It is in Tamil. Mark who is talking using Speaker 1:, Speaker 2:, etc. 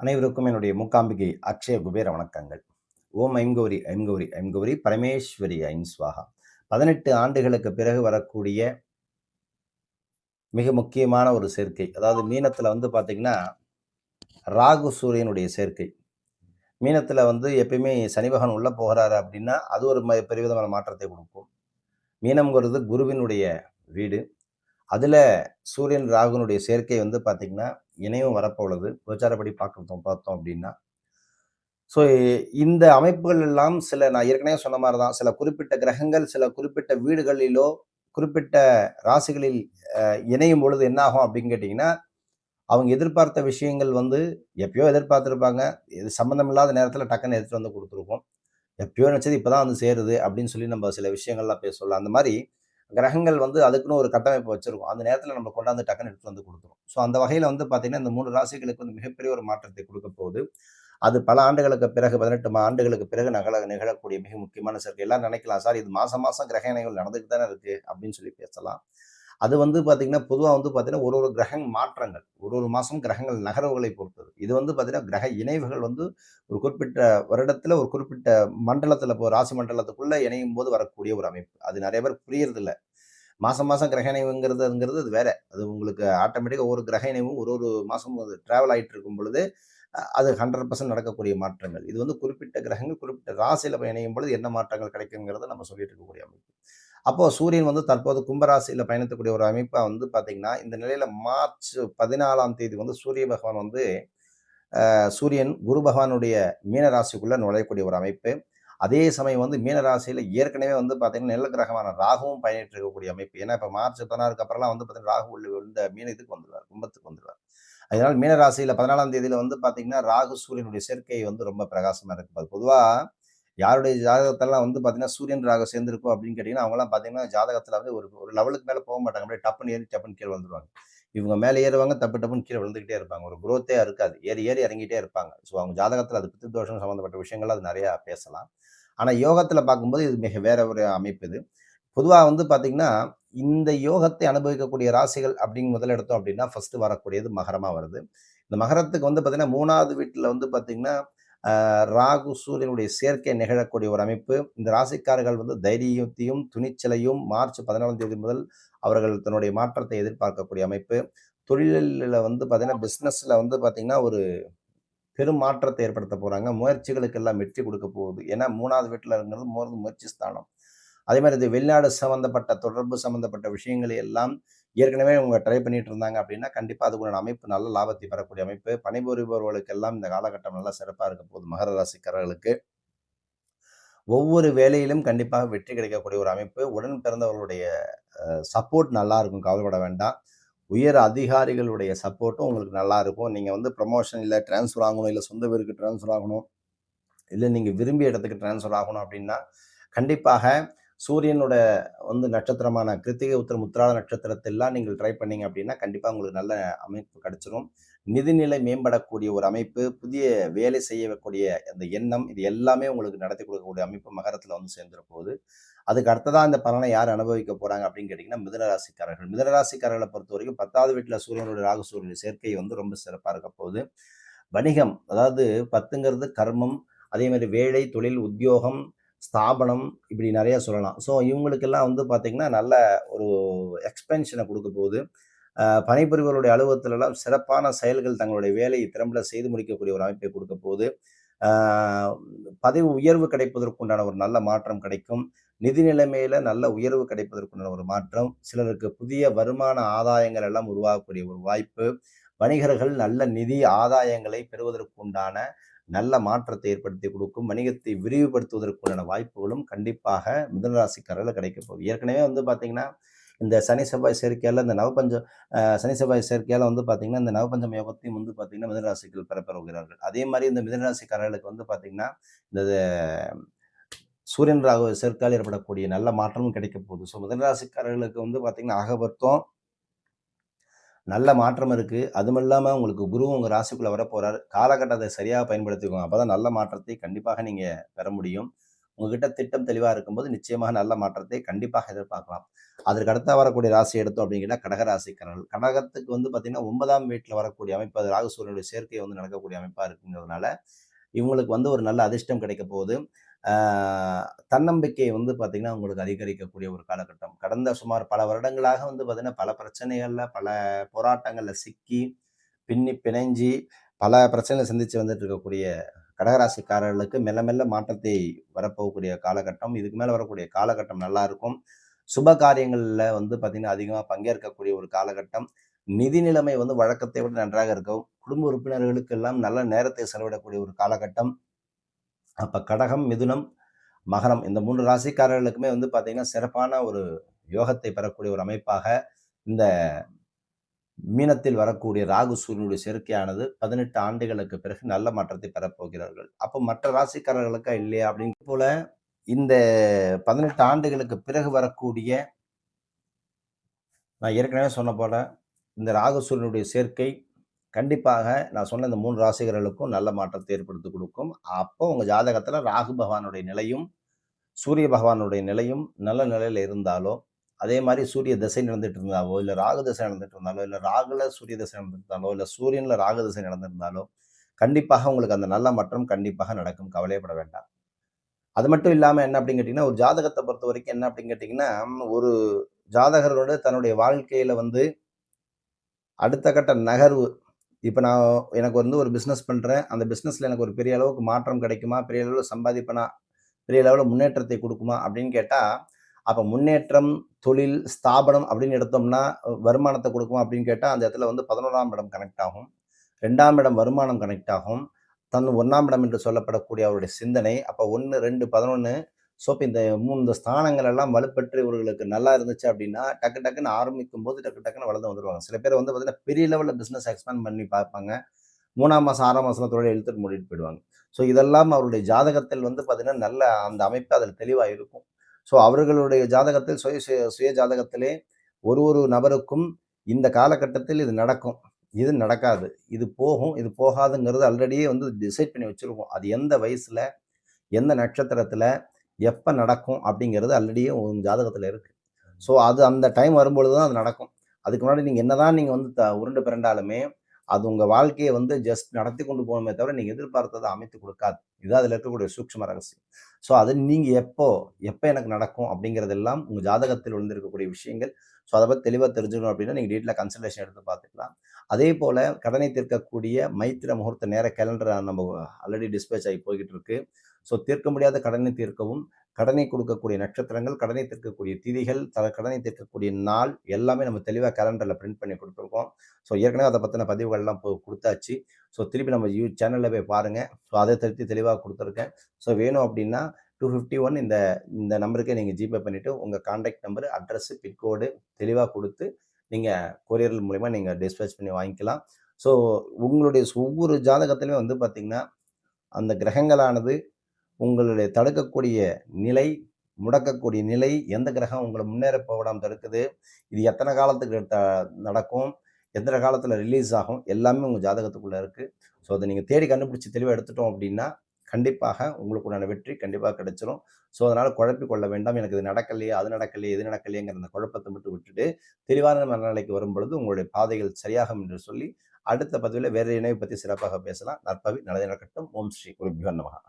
Speaker 1: அனைவருக்கும் என்னுடைய மூக்காம்பிகை அக்ஷய குபேர வணக்கங்கள். ஓம் ஐம்கௌரி ஐம்கௌரி ஐம்கௌரி பரமேஸ்வரி ஐம் ஸ்வாகா. பதினெட்டு ஆண்டுகளுக்கு பிறகு வரக்கூடிய மிக முக்கியமான ஒரு சேர்க்கை. அதாவது மீனத்தில் வந்து பார்த்தீங்கன்னா ராகு சூரியனுடைய சேர்க்கை. மீனத்தில் வந்து எப்பயுமே சனி பகவான் உள்ளே போகிறாரு அப்படின்னா அது ஒரு பெரிய விதமான மாற்றத்தை கொடுக்கும். மீனம்ங்கிறது குருவினுடைய வீடு. அதில் சூரியன் ராகுனுடைய சேர்க்கை வந்து பார்த்திங்கன்னா இணையும் வரப்போகுது. பிரச்சாரப்படி பார்க்குறதும் பார்த்தோம் அப்படின்னா. ஸோ இந்த அமைப்புகள் எல்லாம் சில நான் ஏற்கனவே சொன்ன மாதிரி தான் சில குறிப்பிட்ட கிரகங்கள் சில குறிப்பிட்ட வீடுகளிலோ குறிப்பிட்ட ராசிகளில் இணையும் பொழுது என்ன ஆகும் அப்படின்னு கேட்டிங்கன்னா அவங்க எதிர்பார்த்த விஷயங்கள் வந்து எப்பயோ எதிர்பார்த்துருப்பாங்க. இது சம்மந்தம் இல்லாத நேரத்தில் டக்குன்னு எடுத்துகிட்டு வந்து கொடுத்துருக்கோம் எப்பயோ நினச்சது இப்போ தான் வந்து சேருது அப்படின்னு சொல்லி நம்ம சில விஷயங்கள்லாம் பேசலாம். அந்த மாதிரி கிரகங்கள் வந்து அதுக்குன்னு ஒரு கட்டமைப்பு வச்சிருக்கும். அந்த நேரத்தில் நம்ம கொண்டாந்து டக்குன்னு எடுத்து வந்து கொடுத்துரும். ஸோ அந்த வகையில் வந்து பார்த்தீங்கன்னா இந்த மூணு ராசிகளுக்கு வந்து மிகப்பெரிய ஒரு மாற்றத்தை கொடுக்க போகுது. அது பல ஆண்டுகளுக்கு பிறகு பதினெட்டு மா- ஆண்டுகளுக்கு பிறகு நகல நிகழக்கூடிய மிக முக்கியமான சேர்க்கை. எல்லாம் நினைக்கலாம். சார் இது மாசம் மாசம் கிரக இணைகள் நடந்துட்டு தானே இருக்கு அப்படின்னு சொல்லி பேசலாம். அது வந்து பார்த்தீங்கன்னா பொதுவாக வந்து பார்த்தீங்கன்னா ஒரு ஒரு கிரக மாற்றங்கள் ஒரு ஒரு மாதம் கிரகங்கள் நகர்வுகளை பொறுத்தது. இது வந்து பார்த்தீங்கன்னா கிரக இணைவுகள் வந்து ஒரு குறிப்பிட்ட வருடத்தில் ஒரு குறிப்பிட்ட மண்டலத்தில் இப்போ ராசி மண்டலத்துக்குள்ளே இணையும் போது வரக்கூடிய ஒரு அமைப்பு. அது நிறைய பேர் புரியறதில்ல. மாதம் மாதம் கிரக இணைவுங்கிறதுங்கிறது அது வேற. அது உங்களுக்கு ஆட்டோமேட்டிக்காக ஒவ்வொரு கிரக இணைவும் ஒரு ஒரு மாதம் அது ட்ராவல் ஆகிட்டு இருக்கும் பொழுது அது ஹண்ட்ரட் பர்சன்ட் நடக்கக்கூடிய மாற்றங்கள். இது வந்து குறிப்பிட்ட கிரகங்கள் குறிப்பிட்ட ராசியில் இணையும் பொழுது என்ன மாற்றங்கள் கிடைக்குங்கிறத நம்ம சொல்லிட்டு இருக்கக்கூடிய அமைப்பு. அப்போ சூரியன் வந்து தற்போது கும்பராசியில் பயணிக்கக்கூடிய ஒரு அமைப்பா வந்து பார்த்தீங்கன்னா இந்த நிலையில மார்ச் பதினாலாம் தேதி வந்து சூரிய பகவான் வந்து சூரியன் குரு பகவானுடைய மீன ராசிக்குள்ள நுழையக்கூடிய ஒரு அமைப்பு. அதே சமயம் வந்து மீன ராசியில ஏற்கனவே வந்து பார்த்திங்கன்னா நெல் கிரகமான ராகுவும் பயணிட்டு இருக்கக்கூடிய அமைப்பு. ஏன்னா இப்போ மார்ச் பதினாறுக்கு அப்புறம்லாம் வந்து பார்த்தீங்கன்னா ராகு உள்ள இந்த மீன இதுக்கு வந்துடுவார் கும்பத்துக்கு வந்துடுவார் அதனால மீன ராசியில பதினாலாம் தேதியில வந்து பார்த்தீங்கன்னா ராகு சூரியனுடைய சேர்க்கை வந்து ரொம்ப பிரகாசமா இருக்கு. அது பொதுவாக யாருடைய ஜாதகத்தெல்லாம் வந்து பார்த்தீங்கன்னா சூரியன் ராக சேர்ந்திருக்கும் அப்படின்னு கேட்டிங்கன்னா அவங்களாம் பார்த்தீங்கன்னா ஜாதகத்தில் வந்து ஒரு ஒரு லெவலுக்கு மேலே போக மாட்டாங்க. அப்படியே டப்புன்னு ஏறி டப்புன்னு கீழே வந்துடுவாங்க இவங்க மேலே ஏறுவாங்க தப்பு டப்புன்னு கீழே விழுந்துக்கிட்டே இருப்பாங்க. ஒரு குரோத்தே இருக்காது. ஏறி ஏறி இறங்கிட்டே இருப்பாங்க. ஸோ அவங்க ஜாதகத்தில் அது பித்து தோஷம் சம்மந்தப்பட்ட விஷயங்கள் அது நிறையா பேசலாம். ஆனால் யோகத்தில் பார்க்கும்போது இது மிக வேற ஒரு அமைப்பு இது. பொதுவாக வந்து பார்த்தீங்கன்னா இந்த யோகத்தை அனுபவிக்கக்கூடிய ராசிகள் அப்படின்னு முதல் எடுத்தோம் அப்படின்னா ஃபஸ்ட்டு வரக்கூடியது மகரமாக வருது. இந்த மகரத்துக்கு வந்து பார்த்தீங்கன்னா மூணாவது வீட்டில் வந்து பார்த்தீங்கன்னா ராகு சூரியனுடைய சேர்க்கை நிகழக்கூடிய ஒரு அமைப்பு. இந்த ராசிக்காரர்கள் வந்து தைரியத்தையும் துணிச்சலையும் மார்ச் பதினாலாம் தேதி முதல் அவர்கள் தன்னுடைய மாற்றத்தை எதிர்பார்க்கக்கூடிய அமைப்பு. தொழிலில் வந்து பார்த்தீங்கன்னா பிஸ்னஸில் வந்து பார்த்தீங்கன்னா ஒரு பெரும் மாற்றத்தை ஏற்படுத்த போகிறாங்க முயற்சிகளுக்கு எல்லாம் வெற்றி கொடுக்க போகுது. ஏன்னா மூணாவது வீட்டில் இருக்கிறது மூணாவது முயற்சி ஸ்தானம். அதே மாதிரி இது வெளிநாடு சம்மந்தப்பட்ட தொடர்பு சம்மந்தப்பட்ட விஷயங்களை எல்லாம் ஏற்கனவே அவங்க ட்ரை பண்ணிட்டு இருந்தாங்க அப்படின்னா கண்டிப்பாக அதுக்குள்ள அமைப்பு நல்ல லாபத்தை பெறக்கூடிய அமைப்பு. பணிபுரிபவர்களுக்கு எல்லாம் இந்த காலகட்டம் நல்லா சிறப்பாக இருக்க போகுது. மகர ராசிக்காரர்களுக்கு. ஒவ்வொரு வேலையிலும் கண்டிப்பாக வெற்றி கிடைக்கக்கூடிய ஒரு அமைப்பு. உடன் பிறந்தவர்களுடைய சப்போர்ட் நல்லா இருக்கும். கவலைப்பட வேண்டாம். உயர் அதிகாரிகளுடைய சப்போர்ட்டும் உங்களுக்கு நல்லா இருக்கும். நீங்கள் வந்து ப்ரமோஷன் இல்லை ட்ரான்ஸ்ஃபர் ஆகணும் இல்லை சொந்த வீருக்கு ட்ரான்ஸ்ஃபர் ஆகணும் இல்லை நீங்கள் விரும்பிய இடத்துக்கு ட்ரான்ஸ்ஃபர் ஆகணும் அப்படின்னா கண்டிப்பாக சூரியனோட வந்து நட்சத்திரமான கிருத்திகை உத்திரம் முத்திராத நட்சத்திரத்தெல்லாம் நீங்கள் ட்ரை பண்ணீங்க அப்படின்னா கண்டிப்பாக உங்களுக்கு நல்ல அமைப்பு கிடைச்சிரும். நிதிநிலை மேம்படக்கூடிய ஒரு அமைப்பு புதிய வேலை செய்யக்கூடிய அந்த எண்ணம் இது எல்லாமே உங்களுக்கு நடத்தி கொடுக்கக்கூடிய அமைப்பு மகரத்தில் வந்து சேர்ந்துட போகுது அதுக்கு அடுத்ததான் இந்த பலனை யார் அனுபவிக்க போகிறாங்க அப்படின்னு கேட்டிங்கன்னா மிதனராசிக்காரர்கள். மிதனராசிக்காரர்களை பொறுத்த வரைக்கும் பத்தாவது வீட்டில் சூரியனுடைய ராகு சூரியனுடைய சேர்க்கை வந்து ரொம்ப சிறப்பாக இருக்க போகுது. வணிகம் அதாவது பத்துங்கிறது கர்மம் அதே மாதிரி வேலை தொழில் உத்தியோகம் ஸ்தாபனம் இப்படி நிறைய சொல்லலாம். ஸோ இவங்களுக்கெல்லாம் வந்து பார்த்திங்கன்னா நல்ல ஒரு எக்ஸ்பென்ஷனை கொடுக்க போகுது. பணிபுரிவர்களுடைய அலுவலகத்திலெல்லாம் சிறப்பான செயல்கள் தங்களுடைய வேலையை திறம்பட செய்து முடிக்கக்கூடிய ஒரு அமைப்பை கொடுக்க போகுது. பதவி உயர்வு கிடைப்பதற்குண்டான ஒரு நல்ல மாற்றம் கிடைக்கும். நிதி நிலைமையில நல்ல உயர்வு கிடைப்பதற்குண்டான ஒரு மாற்றம். சிலருக்கு புதிய வருமான ஆதாயங்கள் எல்லாம் உருவாகக்கூடிய ஒரு வாய்ப்பு. வணிகர்கள் நல்ல நிதி ஆதாயங்களை பெறுவதற்குண்டான நல்ல மாற்றத்தை ஏற்படுத்தி கொடுக்கும். வணிகத்தை விரிவுபடுத்துவதற்குண்டான வாய்ப்புகளும் கண்டிப்பாக மிதனராசிக்காரர்கள் கிடைக்க போகுது. ஏற்கனவே வந்து பார்த்தீங்கன்னா இந்த சனி செவ்வாய் சேர்க்கையால் இந்த நவபஞ்சம் சனி செவ்வாய் சேர்க்கையால் வந்து பார்த்தீங்கன்னா இந்த நவபஞ்சம் யோகத்தையும் வந்து பார்த்தீங்கன்னா மிதனராசிகள் பெறப்பெறுகிறார்கள் அதே மாதிரி இந்த மிதனராசிக்காரர்களுக்கு வந்து பார்த்தீங்கன்னா இந்த சூரியன் ராகு சேர்க்கால் ஏற்படக்கூடிய நல்ல மாற்றமும் கிடைக்க போகுது. ஸோ மிதனராசிக்காரர்களுக்கு வந்து பார்த்தீங்கன்னா ஆகபர்த்தம் நல்ல மாற்றம் இருக்கு. அதுவும் இல்லாமல் உங்களுக்கு குரு உங்கள் ராசிக்குள்ளே வரப்போகிறார் காலகட்டத்தை சரியாக பயன்படுத்திக்கோங்க. அப்பதான் நல்ல மாற்றத்தை கண்டிப்பாக நீங்கள் பெற முடியும். உங்ககிட்ட திட்டம் தெளிவாக இருக்கும்போது நிச்சயமாக நல்ல மாற்றத்தை கண்டிப்பாக எதிர்பார்க்கலாம். அதற்கு அடுத்த வரக்கூடிய ராசி எடுத்தோம் அப்படிங்கிட்டா கடகராசிக்காரர்கள். கடகத்துக்கு வந்து பார்த்தீங்கன்னா ஒன்பதாம் வீட்டில் வரக்கூடிய அமைப்பு அது ராகுசூரியனுடைய சேர்க்கை வந்து நடக்கக்கூடிய அமைப்பாக இருக்குங்கிறதுனால இவங்களுக்கு வந்து ஒரு நல்ல அதிர்ஷ்டம் கிடைக்க போகுது. தன்னம்பிக்கை வந்து பார்த்திங்கன்னா உங்களுக்கு அதிகரிக்கக்கூடிய ஒரு காலகட்டம். கடந்த சுமார் பல வருடங்களாக வந்து பார்த்திங்கன்னா பல பிரச்சனைகளில் பல போராட்டங்களில் சிக்கி பின்னி பிணைஞ்சி பல பிரச்சனைகளை சந்தித்து வந்துட்டு இருக்கக்கூடிய கடகராசிக்காரர்களுக்கு மெல்ல மெல்ல மாற்றத்தை வரப்போகக்கூடிய காலகட்டம். இதுக்கு மேலே வரக்கூடிய காலகட்டம் நல்லா இருக்கும் சுப காரியங்களில் வந்து பார்த்திங்கன்னா அதிகமாக பங்கேற்கக்கூடிய ஒரு காலகட்டம். நிதி நிலைமை வந்து வழக்கத்தை விட நன்றாக இருக்கும். குடும்ப உறுப்பினர்களுக்கு எல்லாம் நல்ல நேரத்தை செலவிடக்கூடிய ஒரு காலகட்டம். அப்போ கடகம் மிதுனம் மகரம் இந்த மூன்று ராசிக்காரர்களுக்குமே வந்து பார்த்தீங்கன்னா சிறப்பான ஒரு யோகத்தை பெறக்கூடிய ஒரு அமைப்பாக இந்த மீனத்தில் வரக்கூடிய ராகு சூரியனுடைய சேர்க்கையானது பதினெட்டு ஆண்டுகளுக்கு பிறகு நல்ல மாற்றத்தை பெறப்போகிறார்கள். அப்போ மற்ற ராசிக்காரர்களுக்கா இல்லையா அப்படின்னு போல இந்த பதினெட்டு ஆண்டுகளுக்கு பிறகு வரக்கூடிய நான் ஏற்கனவே சொன்ன போல இந்த ராகு சூரியனுடைய சேர்க்கை கண்டிப்பாக நான் சொன்ன இந்த மூன்று ராசிகர்களுக்கும் நல்ல மாற்றத்தை ஏற்படுத்தி கொடுக்கும். அப்போ உங்கள் ஜாதகத்தில் ராகு பகவானுடைய நிலையும் சூரிய பகவானுடைய நிலையும் நல்ல நிலையில் இருந்தாலோ அதே மாதிரி சூரிய திசை நடந்துட்டு இருந்தாலோ இல்லை ராகு திசை நடந்துட்டு இருந்தாலோ இல்லை ராகுல சூரிய திசை நடந்திருந்தாலோ இல்லை சூரியனில் ராகு திசை நடந்திருந்தாலோ கண்டிப்பாக உங்களுக்கு அந்த நல்ல மாற்றம் கண்டிப்பாக நடக்கும். கவலைப்பட வேண்டாம். அது மட்டும் இல்லாமல் என்ன அப்படின்னு கேட்டிங்கன்னா ஒரு ஜாதகத்தை பொறுத்த வரைக்கும் என்ன அப்படின்னு கேட்டிங்கன்னா ஒரு ஜாதகரோட தன்னுடைய வாழ்க்கையில் வந்து அடுத்த கட்ட நகர்வு இப்போ நான் எனக்கு வந்து ஒரு பிஸ்னஸ் பண்ணுறேன் அந்த பிஸ்னஸில் எனக்கு ஒரு பெரிய அளவுக்கு மாற்றம் கிடைக்குமா? பெரிய அளவில் சம்பாதிப்பனா? பெரிய அளவில் முன்னேற்றத்தை கொடுக்குமா? அப்படின்னு கேட்டால் அப்போ முன்னேற்றம் தொழில் ஸ்தாபனம் அப்படின்னு எடுத்தோம்னா வருமானத்தை கொடுக்குமா? அப்படின்னு கேட்டால் அந்த இடத்துல வந்து பதினோராம் இடம் கனெக்ட் ஆகும். ரெண்டாம் இடம் வருமானம் கனெக்ட் ஆகும். தன் ஒன்றாம் இடம் என்று சொல்லப்படக்கூடிய அவருடைய சிந்தனை. அப்போ ஒன்று ரெண்டு பதினொன்று ஸோ இப்போ இந்த மூணு ஸ்தானங்கள் எல்லாம் வலுப்பெற்று இவர்களுக்கு நல்லா இருந்துச்சு அப்படின்னா டக்கு டக்குன்னு ஆரம்பிக்கும் போது டக்கு டக்குன்னு வளர்ந்து வந்துடுவாங்க சில பேர் வந்து பார்த்தீங்கன்னா பெரிய லெவலில் பிஸ்னஸ் எக்ஸ்பேண்ட் பண்ணி பார்ப்பாங்க. மூணாம் மாதம் ஆறாம் மாதம் தொழில் எழுத்துட்டு மூடிட்டு போயிடுவாங்க. ஸோ இதெல்லாம் அவருடைய ஜாதகத்தில் வந்து பார்த்தீங்கன்னா நல்ல அந்த அமைப்பு அதில் தெளிவாக இருக்கும். ஸோ அவர்களுடைய ஜாதகத்தில் சுய சுய சுய ஜாதகத்திலே ஒரு ஒரு நபருக்கும் இந்த காலகட்டத்தில் இது நடக்கும். இது நடக்காது. இது போகும். இது போகாதுங்கிறது ஆல்ரெடியே வந்து டிசைட் பண்ணி வச்சுருக்கோம். அது எந்த வயசில் எந்த நட்சத்திரத்தில் எப்போ நடக்கும் அப்படிங்கிறது ஆல்ரெடியே உங்கள் ஜாதகத்தில் இருக்குது ஸோ அது அந்த டைம் வரும்பொழுது தான் அது நடக்கும். அதுக்கு முன்னாடி நீங்கள் என்னதான் நீங்கள் வந்து த உருண்டு பிறண்டாலுமே அது உங்கள் வாழ்க்கையை வந்து ஜஸ்ட் நடத்தி கொண்டு போகணுமே தவிர நீங்கள் எதிர்பார்த்ததை அமைத்து கொடுக்காது. இதுதான் அதில் இருக்கக்கூடிய சூக்ஷ்ம ரகசியம். ஸோ அது நீங்கள் எப்போ எப்போ எனக்கு நடக்கும் அப்படிங்கிறதெல்லாம் உங்கள் ஜாதகத்தில் விழுந்திருக்கக்கூடிய விஷயங்கள். ஸோ அதை பற்றி தெளிவாக தெரிஞ்சுக்கணும் அப்படின்னா நீங்கள் டீட்டெயிலாக கன்சல்டேஷன் எடுத்து பார்த்துக்கலாம். அதே போல் கடனை தீர்க்கக்கூடிய மைத்திர முகூர்த்த நேர கேலண்டர் நம்ம ஆல்ரெடி டிஸ்பேச் ஆகி போய்கிட்டு இருக்கு. ஸோ தீர்க்க முடியாத கடனை தீர்க்கவும் கடனை கொடுக்கக்கூடிய நட்சத்திரங்கள் கடனை தீர்க்கக்கூடிய திதிகள் த கடனை தீர்க்கக்கூடிய நாள் எல்லாமே நம்ம தெளிவாக கேலண்டரில் பிரிண்ட் பண்ணி கொடுத்துருக்கோம். ஸோ ஏற்கனவே அதை பற்றின பதிவுகள்லாம் இப்போ கொடுத்தாச்சு. ஸோ திருப்பி நம்ம யூ சேனலில் போய் பாருங்கள் ஸோ அதை திருத்தி தெளிவாக கொடுத்துருக்கேன். ஸோ வேணும் அப்படின்னா டூ ஃபிஃப்டி ஒன் இந்த இந்த நம்பருக்கே நீங்கள் ஜிபே பண்ணிவிட்டு உங்கள் கான்டாக்ட் நம்பர் அட்ரஸ்ஸு பின்கோடு தெளிவாக கொடுத்து நீங்கள் கொரியர் மூலிமா நீங்கள் டிஸ்பேச் பண்ணி வாங்கிக்கலாம். ஸோ உங்களுடைய ஒவ்வொரு ஜாதகத்திலுமே வந்து பார்த்திங்கன்னா அந்த கிரகங்களானது உங்களுடைய தடுக்கக்கூடிய நிலை முடக்கக்கூடிய நிலை எந்த கிரகம் உங்களை முன்னேற போடாமல் தடுக்குது? இது எத்தனை காலத்துக்கு த நடக்கும்? எத்தனை காலத்தில் ரிலீஸ் ஆகும்? எல்லாமே உங்கள் ஜாதகத்துக்குள்ளே இருக்குது ஸோ அதை நீங்கள் தேடி கண்டுபிடிச்சி தெளிவாக எடுத்துட்டோம் அப்படின்னா கண்டிப்பாக உங்களுக்கு உண்டான வெற்றி கண்டிப்பாக கிடைச்சிரும். ஸோ அதனால் குழப்பி கொள்ள வேண்டாம். எனக்கு இது நடக்கலையே அது நடக்கலையே இது நடக்கலையேங்கிற அந்த குழப்பத்தை மட்டும் விட்டுட்டு தெளிவான மனநிலைக்கு வரும் பொழுது உங்களுடைய பாதைகள் சரியாகும் என்று சொல்லி அடுத்த பதிவில் வேறு இணைவை பற்றி சிறப்பாக பேசலாம். நற்பவி நல்லது நடக்கட்டும். ஓம் ஸ்ரீ குருபியோ நமகா